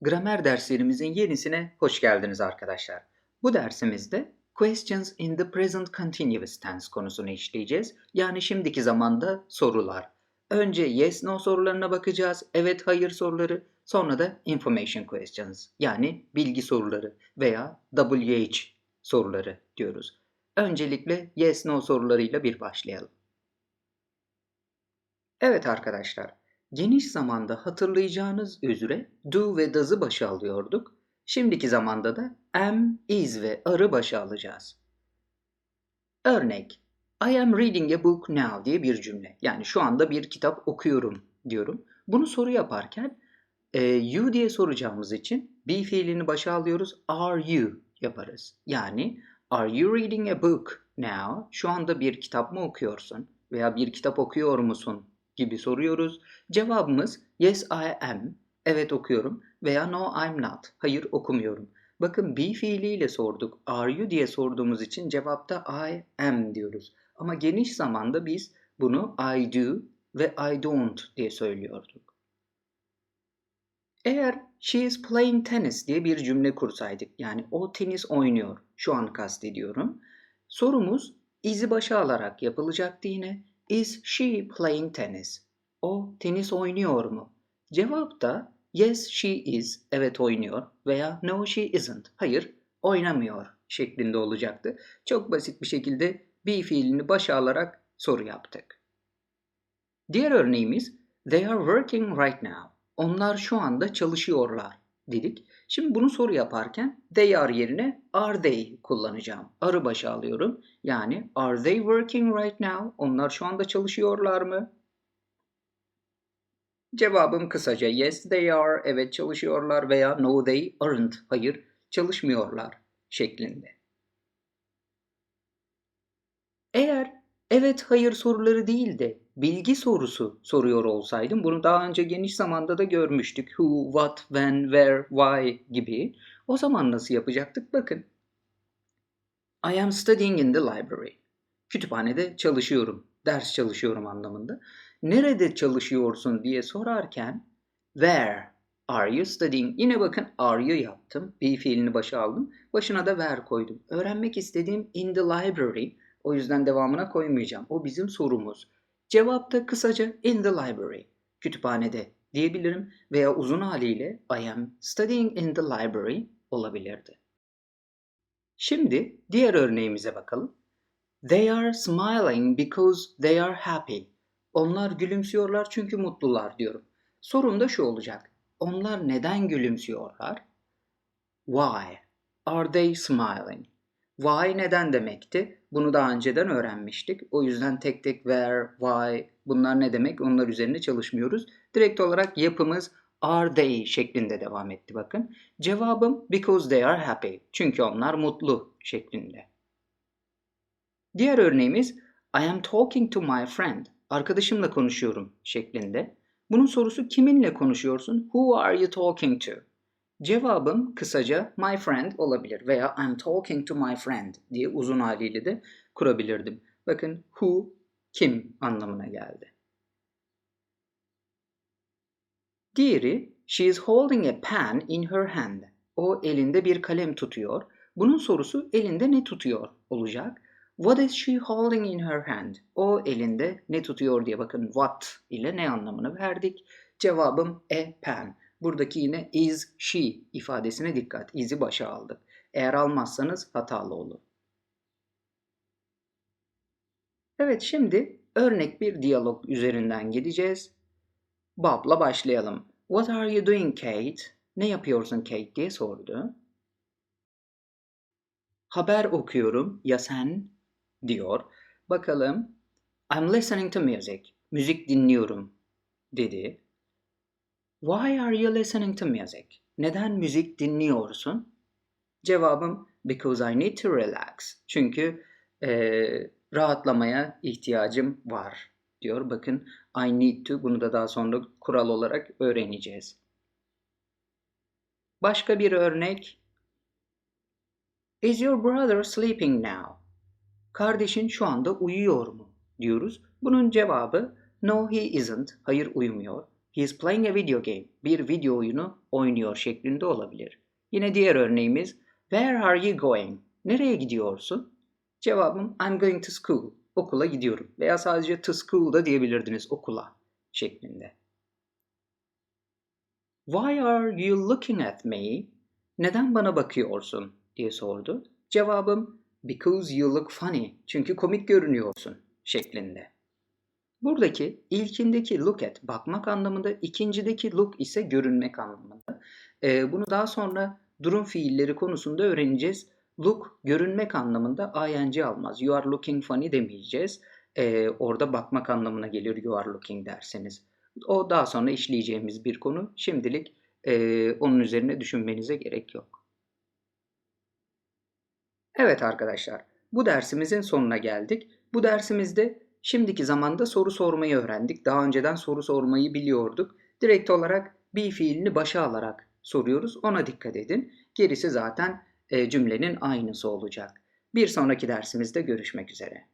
Gramer derslerimizin yenisine hoş geldiniz arkadaşlar. Bu dersimizde questions in the present continuous tense konusunu işleyeceğiz. Yani şimdiki zamanda sorular. Önce yes no sorularına bakacağız. Evet hayır soruları. Sonra da information questions yani bilgi soruları veya WH soruları diyoruz. Öncelikle yes no sorularıyla bir başlayalım. Evet arkadaşlar, geniş zamanda hatırlayacağınız üzere do ve does'ı başa alıyorduk. Şimdiki zamanda da am, is ve are'ı başa alacağız. Örnek, I am reading a book now diye bir cümle. Yani şu anda bir kitap okuyorum diyorum. Bunu soru yaparken e, you diye soracağımız için be fiilini başa alıyoruz. Are you yaparız. Yani are you reading a book now? Şu anda bir kitap mı okuyorsun? Veya bir kitap okuyor musun? Gibi soruyoruz. Cevabımız yes I am, evet okuyorum veya no I'm not, hayır okumuyorum. Bakın be fiiliyle sorduk. Are you diye sorduğumuz için cevapta I am diyoruz. Ama geniş zamanda biz bunu I do ve I don't diye söylüyorduk. Eğer she is playing tennis diye bir cümle kursaydık, yani o tenis oynuyor, şu an kastediyorum. Sorumuz izi başa alarak yapılacaktı yine. Is she playing tennis? O tenis oynuyor mu? Cevap da yes she is, evet oynuyor veya no she isn't, hayır oynamıyor şeklinde olacaktı. Çok basit bir şekilde be fiilini başa alarak soru yaptık. Diğer örneğimiz they are working right now. Onlar şu anda çalışıyorlar dedik. Şimdi bunu soru yaparken they are yerine are they kullanacağım. Arı başa alıyorum. Yani are they working right now? Onlar şu anda çalışıyorlar mı? Cevabım kısaca yes they are, evet çalışıyorlar veya no they aren't, hayır çalışmıyorlar şeklinde. Eğer evet hayır soruları değil de bilgi sorusu soruyor olsaydım bunu daha önce geniş zamanda da görmüştük. Who, what, when, where, why gibi. O zaman nasıl yapacaktık? Bakın. I am studying in the library. Kütüphanede çalışıyorum, ders çalışıyorum anlamında. Nerede çalışıyorsun diye sorarken where are you studying? Yine bakın are you yaptım. Be fiilini başa aldım. Başına da where koydum. Öğrenmek istediğim in the library. O yüzden devamına koymayacağım. O bizim sorumuz. Cevap da kısaca in the library. Kütüphanede diyebilirim veya uzun haliyle I am studying in the library olabilirdi. Şimdi diğer örneğimize bakalım. They are smiling because they are happy. Onlar gülümsüyorlar çünkü mutlular diyorum. Sorun da şu olacak. Onlar neden gülümsüyorlar? Why are they smiling? Why neden demekti? Bunu daha önceden öğrenmiştik. O yüzden tek tek where, why bunlar ne demek onlar üzerine çalışmıyoruz. Direkt olarak yapımız are they şeklinde devam etti bakın. Cevabım because they are happy. Çünkü onlar mutlu şeklinde. Diğer örneğimiz I am talking to my friend. Arkadaşımla konuşuyorum şeklinde. Bunun sorusu kiminle konuşuyorsun? Who are you talking to? Cevabım kısaca my friend olabilir veya I'm talking to my friend diye uzun haliyle de kurabilirdim. Bakın who kim anlamına geldi. Diğeri she is holding a pen in her hand. O elinde bir kalem tutuyor. Bunun sorusu elinde ne tutuyor olacak. What is she holding in her hand? O elinde ne tutuyor diye bakın what ile ne anlamını verdik. Cevabım a pen. Buradaki yine is she ifadesine dikkat. Is'i başa aldık. Eğer almazsanız hatalı olur. Evet şimdi örnek bir diyalog üzerinden gideceğiz. Bob'la başlayalım. What are you doing Kate? Ne yapıyorsun Kate diye sordu. Haber okuyorum. Ya sen? diyor. Bakalım. I'm listening to music. Müzik dinliyorum dedi. Why are you listening to music? Neden müzik dinliyorsun? Cevabım because I need to relax. Çünkü e, rahatlamaya ihtiyacım var diyor. Bakın I need to bunu da daha sonra kural olarak öğreneceğiz. Başka bir örnek. Is your brother sleeping now? Kardeşin şu anda uyuyor mu? diyoruz. Bunun cevabı no he isn't. Hayır uyumuyor. He's playing a video game. Bir video oyunu oynuyor şeklinde olabilir. Yine diğer örneğimiz Where are you going? Nereye gidiyorsun? Cevabım I'm going to school. Okula gidiyorum. Veya sadece to school da diyebilirdiniz okula şeklinde. Why are you looking at me? Neden bana bakıyorsun diye sordu. Cevabım because you look funny. Çünkü komik görünüyorsun şeklinde. Buradaki ilkindeki look at bakmak anlamında, ikincideki look ise görünmek anlamında. Ee, bunu daha sonra durum fiilleri konusunda öğreneceğiz. Look görünmek anlamında ing almaz. You are looking funny demeyeceğiz. Ee, orada bakmak anlamına geliyor you are looking derseniz. O daha sonra işleyeceğimiz bir konu. Şimdilik e, onun üzerine düşünmenize gerek yok. Evet arkadaşlar, bu dersimizin sonuna geldik. Bu dersimizde şimdiki zamanda soru sormayı öğrendik. Daha önceden soru sormayı biliyorduk. Direkt olarak bir fiilini başa alarak soruyoruz. Ona dikkat edin. Gerisi zaten e, cümlenin aynısı olacak. Bir sonraki dersimizde görüşmek üzere.